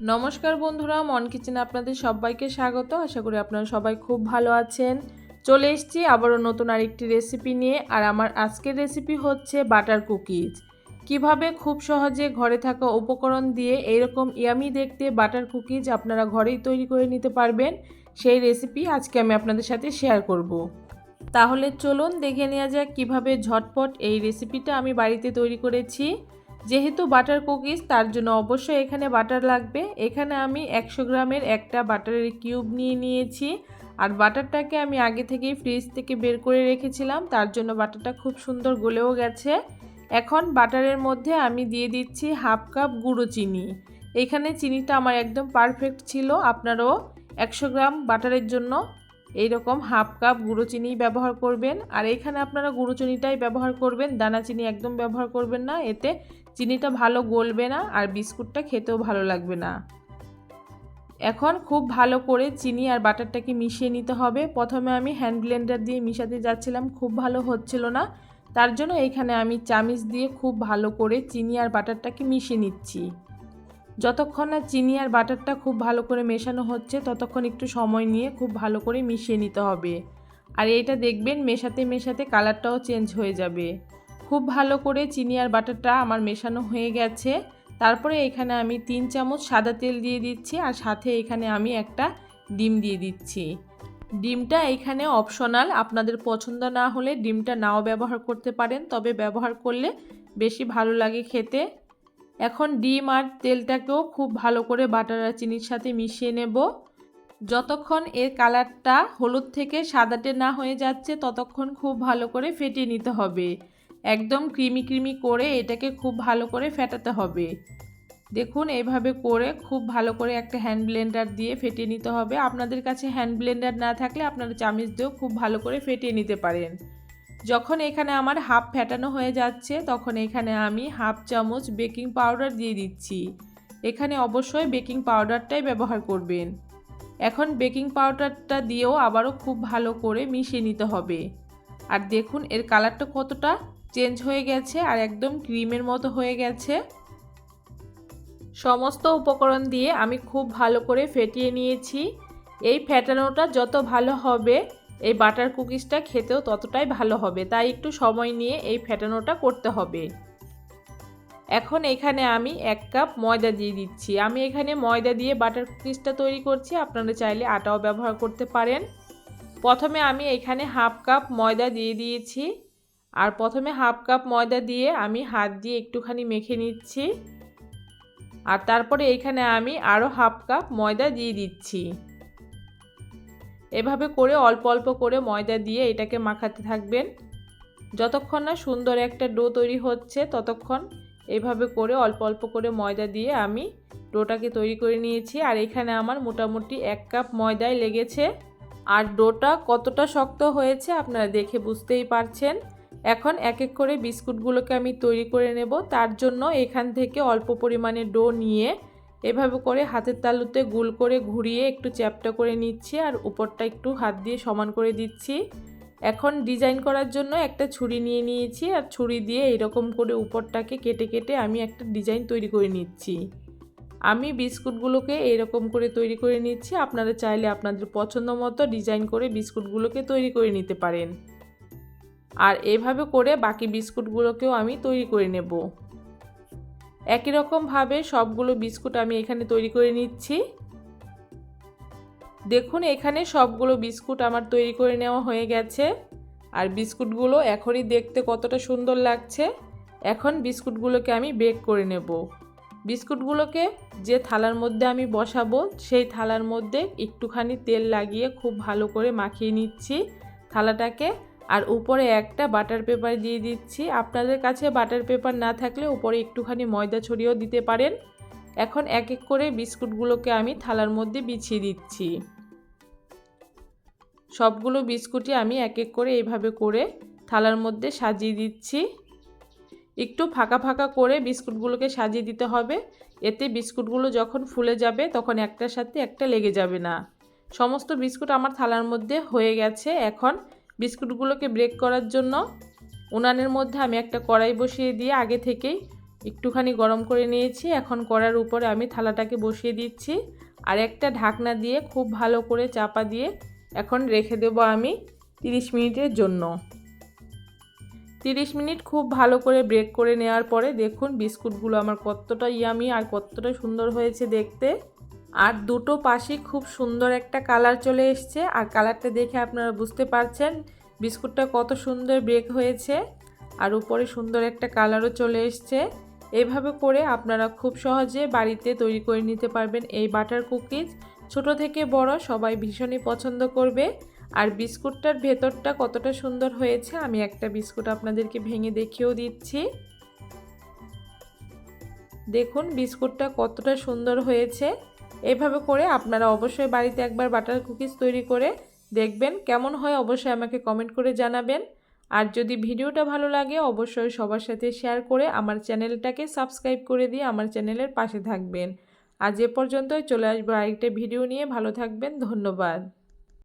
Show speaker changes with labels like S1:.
S1: নমস্কার বন্ধুরা, মন কিচেনে আপনাদের সবাইকে স্বাগত। আশা করি আপনারা সবাই খুব ভালো আছেন। চলে এসেছি আবারও নতুন আরেকটি রেসিপি নিয়ে। আর আমার আজকের রেসিপি হচ্ছে বাটার কুকিজ কীভাবে খুব সহজে ঘরে থাকা উপকরণ দিয়ে এইরকম ইয়ামি দেখতে বাটার কুকিজ আপনারা ঘরেই তৈরি করে নিতে পারবেন, সেই রেসিপি আজকে আমি আপনাদের সাথে শেয়ার করব। তাহলে চলুন দেখে নেওয়া যাক কীভাবে ঝটপট এই রেসিপিটা আমি বাড়িতে তৈরি করেছি। যেহেতু বাটার কুকিজ, তার জন্য অবশ্যই এখানে বাটার লাগবে। এখানে আমি একশো গ্রামের একটা বাটারের কিউব নিয়ে নিয়েছি। আর বাটারটাকে আমি আগে থেকেই ফ্রিজ থেকে বের করে রেখেছিলাম। তার জন্য বাটারটা খুব সুন্দর গলেও গেছে। এখন বাটারের মধ্যে আমি দিয়ে দিচ্ছি হাফ কাপ গুঁড়ো চিনি। এখানে চিনিটা আমার একদম পারফেক্ট ছিল। আপনারাও একশো গ্রাম বাটারের জন্য এইরকম হাফ কাপ গুঁড়ো চিনি ব্যবহার করবেন। আর এখানে আপনারা গুঁড়ো চিনিটাই ব্যবহার করবেন। দানা চিনি একদম ব্যবহার করবেন না, এতে চিনিটা ভালো গলবে না আর বিস্কুটটা খেতেও ভালো লাগবে না। এখন খুব ভালো করে চিনি আর বাটারটাকে মিশিয়ে নিতে হবে। প্রথমে আমি হ্যান্ড ব্লেন্ডার দিয়ে মিশাতে যাচ্ছিলাম, খুব ভালো হচ্ছিল না। তার জন্য এখানে আমি চামিচ দিয়ে খুব ভালো করে চিনি আর বাটারটাকে মিশিয়ে নিচ্ছি। যতক্ষণ না চিনি আর বাটারটা খুব ভালো করে মেশানো হচ্ছে, ততক্ষণ একটু সময় নিয়ে খুব ভালো করে মিশিয়ে নিতে হবে। আর এইটা দেখবেন, মেশাতে মেশাতে কালারটাও চেঞ্জ হয়ে যাবে। খুব ভালো করে চিনি আর বাটারটা আমার মেশানো হয়ে গেছে। তারপরে এখানে আমি তিন চামচ সাদা তেল দিয়ে দিচ্ছি আর সাথে এখানে আমি একটা ডিম দিয়ে দিচ্ছি। ডিমটা এখানে অপশনাল, আপনাদের পছন্দ না হলে ডিমটা নাও ব্যবহার করতে পারেন, তবে ব্যবহার করলে বেশি ভালো লাগে খেতে। এখন ডিম আর তেলটাকেও খুব ভালো করে বাটার আর চিনির সাথে মিশিয়ে নেব। যতক্ষণ এর কালারটা হলুদ থেকে সাদাটে না হয়ে যাচ্ছে, ততক্ষণ খুব ভালো করে ফেটিয়ে নিতে হবে। একদম ক্রিমি ক্রিমি করে এটাকে খুব ভালো করে ফেটাতে হবে। দেখুন এইভাবে করে খুব ভালো করে একটা হ্যান্ড ব্লেন্ডার দিয়ে ফেটিয়ে নিতে হবে। আপনাদের কাছে হ্যান্ড ব্লেন্ডার না থাকলে আপনারা চামিচ দিয়েও খুব ভালো করে ফেটিয়ে নিতে পারেন। যখন এখানে আমার হাফ ফেটানো হয়ে যাচ্ছে, তখন এখানে আমি হাফ চামচ বেকিং পাউডার দিয়ে দিচ্ছি। এখানে অবশ্যই বেকিং পাউডারটাই ব্যবহার করবেন। এখন বেকিং পাউডারটা দিয়েও আবারও খুব ভালো করে মিশিয়ে নিতে হবে। আর দেখুন, এর কালারটা কতটা চেঞ্জ হয়ে গেছে আর একদম ক্রিমের মতো হয়ে গেছে। সমস্ত উপকরণ দিয়ে আমি খুব ভালো করে ফেটিয়ে নিয়েছি। এই ফেটানোটা যত ভালো হবে এই বাটার কুকিজটা খেতেও ততটাই ভালো হবে, তাই একটু সময় নিয়ে এই ফেটানোটা করতে হবে। এখন এখানে আমি এক কাপ ময়দা দিয়ে দিচ্ছি। আমি এখানে ময়দা দিয়ে বাটার কুকিজটা তৈরি করছি, আপনারা চাইলে আটাও ব্যবহার করতে পারেন। প্রথমে আমি এখানে হাফ কাপ ময়দা দিয়ে দিয়েছি। আর প্রথমে হাফ কাপ ময়দা দিয়ে আমি হাত দিয়ে একটুখানি মেখে নিচ্ছি। আর তারপরে এইখানে আমি আরও হাফ কাপ ময়দা দিয়ে দিচ্ছি। এভাবে করে অল্প অল্প করে ময়দা দিয়ে এটাকে মাখাতে থাকবেন। যতক্ষণ না সুন্দর একটা ডো তৈরি হচ্ছে, ততক্ষণ এভাবে করে অল্প অল্প করে ময়দা দিয়ে আমি ডোটাকে তৈরি করে নিয়েছি। আর এখানে আমার মোটামুটি এক কাপ ময়দায় লেগেছে। আর ডোটা কতটা শক্ত হয়েছে আপনারা দেখে বুঝতেই পারছেন। এখন এক এক করে বিস্কুটগুলোকে আমি তৈরি করে নেব। তার জন্য এখান থেকে অল্প পরিমাণে ডো নিয়ে এভাবে করে হাতের তালুতে গুল করে ঘুরিয়ে একটু চ্যাপটা করে নিচ্ছি আর উপরটা একটু হাত দিয়ে সমান করে দিচ্ছি। এখন ডিজাইন করার জন্য একটা ছুরি নিয়ে নিয়েছি আর ছুরি দিয়ে এরকম করে উপরটাকে কেটে কেটে আমি একটা ডিজাইন তৈরি করে নিচ্ছি। আমি বিস্কুটগুলোকে এরকম করে তৈরি করে নিচ্ছি। আপনারা চাইলে আপনাদের পছন্দ মতো ডিজাইন করে বিস্কুটগুলোকে তৈরি করে নিতে পারেন। আর এভাবে করে বাকি বিস্কুটগুলোকেও আমি তৈরি করে নেব। একই রকমভাবে সবগুলো বিস্কুট আমি এখানে তৈরি করে নিচ্ছি। দেখুন, এখানে সবগুলো বিস্কুট আমার তৈরি করে নেওয়া হয়ে গেছে। আর বিস্কুটগুলো এখনই দেখতে কতটা সুন্দর লাগছে। এখন বিস্কুটগুলোকে আমি বেক করে নেব। বিস্কুটগুলোকে যে থালার মধ্যে আমি বসাবো, সেই থালার মধ্যে একটুখানি তেল লাগিয়ে খুব ভালো করে মাখিয়ে নিচ্ছি। থালাটাকে আর উপরে একটা বাটার পেপার দিয়ে দিচ্ছি। আপনাদের কাছে বাটার পেপার না থাকলে উপরে একটুখানি ময়দা ছড়িয়েও দিতে পারেন। এখন এক এক করে বিস্কুটগুলোকে আমি থালার মধ্যে বিছিয়ে দিচ্ছি। সবগুলো বিস্কুটই আমি এক এক করে এইভাবে করে থালার মধ্যে সাজিয়ে দিচ্ছি। একটু ফাঁকা ফাঁকা করে বিস্কুটগুলোকে সাজিয়ে দিতে হবে। এতে বিস্কুটগুলো যখন ফুলে যাবে, তখন একটার সাথে একটা লেগে যাবে না। সমস্ত বিস্কুট আমার থালার মধ্যে হয়ে গেছে। এখন বিস্কুটগুলোকে ব্রেক করার জন্য উনানের মধ্যে আমি একটা কড়াই বসিয়ে দিয়ে আগে থেকেই একটুখানি গরম করে নিয়েছি। এখন কড়ার উপরে আমি থালাটাকে বসিয়ে দিচ্ছি আর একটা ঢাকনা দিয়ে খুব ভালো করে চাপা দিয়ে এখন রেখে দেবো আমি 30 মিনিটের জন্য। 30 মিনিট খুব ভালো করে ব্রেক করে নেওয়ার পরে দেখুন বিস্কুটগুলো আমার কতটা ইয়ামি আর কতটা সুন্দর হয়েছে দেখতে। আর দুটো পাশেই খুব সুন্দর একটা কালার চলে এসছে। আর কালারটা দেখে আপনারা বুঝতে পারছেন বিস্কুটটা কত সুন্দর ব্রেক হয়েছে আর উপরে সুন্দর একটা কালারও চলে এসছে। এভাবে করে আপনারা খুব সহজে বাড়িতে তৈরি করে নিতে পারবেন এই বাটার কুকিজ। ছোট থেকে বড় সবাই ভীষণই পছন্দ করবে। আর বিস্কুটটার ভেতরটা কতটা সুন্দর হয়েছে আমি একটা বিস্কুট আপনাদেরকে ভেঙে দেখিয়েও দিচ্ছি। দেখুন বিস্কুটটা কতটা সুন্দর হয়েছে। এভাবে করে আপনারা অবশ্যই বাড়িতে একবার বাটার কুকিজ তৈরি করে দেখবেন। কেমন হয় অবশ্যই আমাকে কমেন্ট করে জানাবেন। আর যদি ভিডিওটা ভালো লাগে, অবশ্যই সবার সাথে শেয়ার করে আমার চ্যানেলটাকে সাবস্ক্রাইব করে দিয়ে আমার চ্যানেলের পাশে থাকবেন। আজ এ পর্যন্তই, চলে আসব আরেকটা ভিডিও নিয়ে। ভালো থাকবেন, ধন্যবাদ।